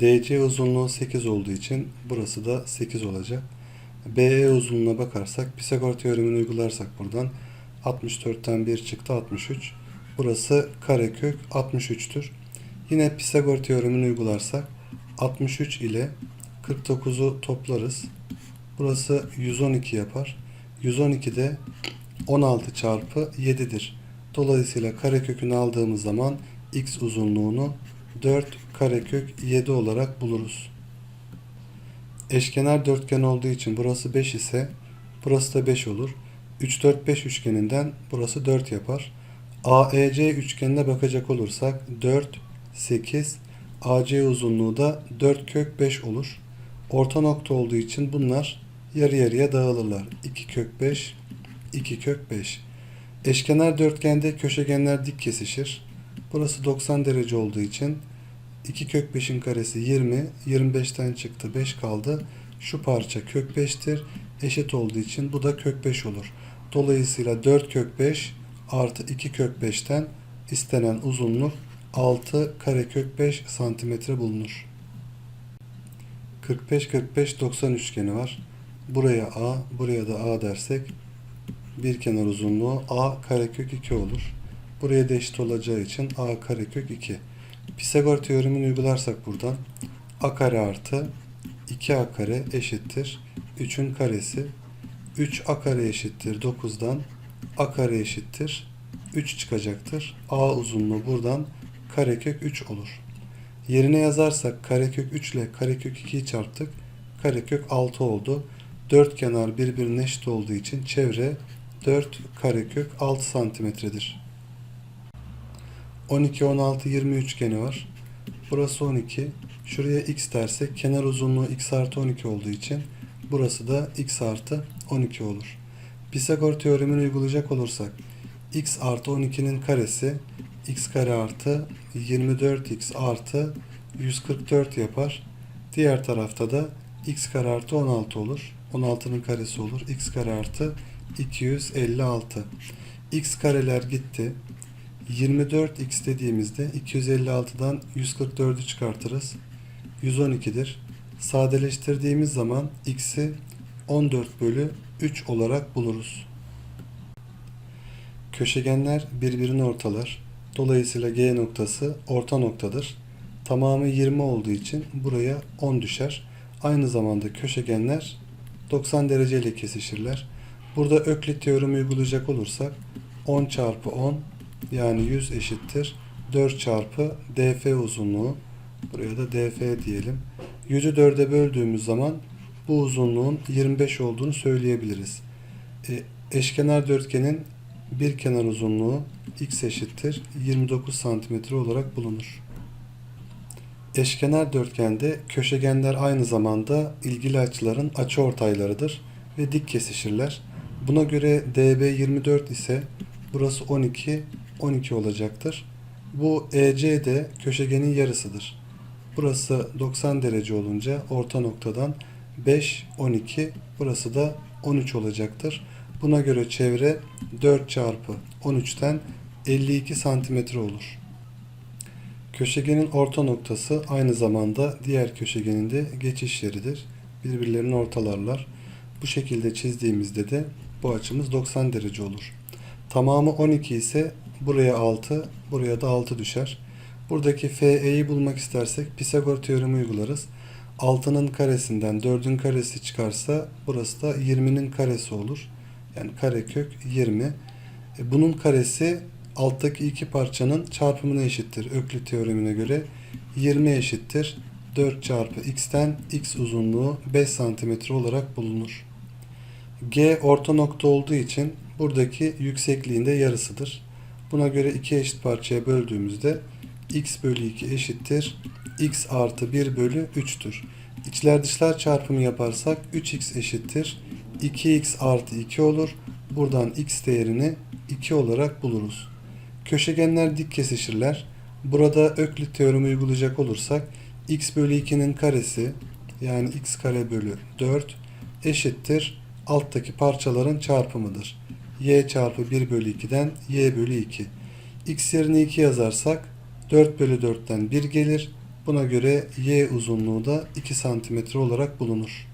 DC uzunluğu 8 olduğu için burası da 8 olacak. BE uzunluğuna bakarsak Pisagor teoremini uygularsak buradan 64'ten 1 çıktı 63. Burası karekök 63'tür. Yine Pisagor teoremini uygularsak 63 ile 49'u toplarız. Burası 112 yapar. 112 de 16 çarpı 7'dir. Dolayısıyla karekökünü aldığımız zaman x uzunluğunu 4 karekök 7 olarak buluruz. Eşkenar dörtgen olduğu için burası 5 ise burası da 5 olur. 3 4 5 üçgeninden burası 4 yapar. AEC üçgenine bakacak olursak 4 8 AC uzunluğu da 4 kök 5 olur. Orta nokta olduğu için bunlar yarı yarıya dağılırlar. 2 kök 5 2 kök 5. Eşkenar dörtgende köşegenler dik kesişir. Burası 90 derece olduğu için 2 kök 5'in karesi 20. 25'ten çıktı 5 kaldı. Şu parça kök 5'tir. Eşit olduğu için bu da kök 5 olur. Dolayısıyla 4 kök 5 artı 2 kök 5'ten istenen uzunluk 6 karekök 5 santimetre bulunur. 45-45-90 üçgeni var. Buraya A, buraya da A dersek bir kenar uzunluğu A karekök 2 olur. Buraya da eşit olacağı için A karekök 2. Pisagor teoremini uygularsak buradan A kare artı 2A kare eşittir 3'ün karesi 3A kare eşittir 9'dan A kare eşittir 3 çıkacaktır. A uzunluğu buradan karekök 3 olur. Yerine yazarsak karekök 3 ile karekök 2'yi çarptık. Karekök 6 oldu. Dört kenar birbirine eşit olduğu için çevre 4 karekök 6 santimetredir. 12, 16, 20 üçgeni var. Burası 12. Şuraya x dersek kenar uzunluğu x artı 12 olduğu için burası da x artı 12 olur. Pisagor teoremini uygulayacak olursak x artı 12'nin karesi x kare artı 24x artı 144 yapar. Diğer tarafta da x kare artı 16 olur. 16'nın karesi olur. x kare artı 256. x kareler gitti. 24x dediğimizde 256'dan 144'ü çıkartırız. 112'dir. Sadeleştirdiğimiz zaman x'i 14 bölü 3 olarak buluruz. Köşegenler birbirini ortalar. Dolayısıyla G noktası orta noktadır. Tamamı 20 olduğu için buraya 10 düşer. Aynı zamanda köşegenler 90 dereceyle kesişirler. Burada Öklit teoremi uygulayacak olursak 10 çarpı 10 yani 100 eşittir 4 çarpı df uzunluğu buraya da df diyelim. 100'ü 4'e böldüğümüz zaman bu uzunluğun 25 olduğunu söyleyebiliriz. E, eşkenar dörtgenin bir kenar uzunluğu x eşittir 29 santimetre olarak bulunur. Eşkenar dörtgende köşegenler aynı zamanda ilgili açıların açıortaylarıdır ve dik kesişirler. Buna göre DB 24 ise burası 12, 12 olacaktır. Bu EC de köşegenin yarısıdır. Burası 90 derece olunca orta noktadan 5, 12, burası da 13 olacaktır. Buna göre çevre 4 çarpı 13'ten 52 santimetre olur. Köşegenin orta noktası aynı zamanda diğer köşegenin de geçiş yeridir. Birbirlerini ortalarlar. Bu şekilde çizdiğimizde de bu açımız 90 derece olur. Tamamı 12 ise buraya 6, buraya da 6 düşer. Buradaki FE'yi bulmak istersek Pisagor teoremi uygularız. 6'nın karesinden 4'ün karesi çıkarsa burası da 20'nin karesi olur. Yani karekök 20. E, Bunun karesi alttaki iki parçanın çarpımına eşittir. Öklit teoremine göre 20 eşittir. 4 çarpı x'ten x uzunluğu 5 santimetre olarak bulunur. G orta nokta olduğu için buradaki yüksekliğinde yarısıdır. Buna göre iki eşit parçaya böldüğümüzde x bölü 2 eşittir. x artı 1 bölü 3'tür. İçler dışlar çarpımı yaparsak 3x eşittir. 2x artı 2 olur. Buradan x değerini 2 olarak buluruz. Köşegenler dik kesişirler. Burada Öklit teoremi uygulayacak olursak x bölü 2'nin karesi yani x kare bölü 4 eşittir alttaki parçaların çarpımıdır. Y çarpı 1 bölü 2'den y bölü 2. x yerine 2 yazarsak 4 bölü 4'ten 1 gelir. Buna göre Y uzunluğu da 2 santimetre olarak bulunur.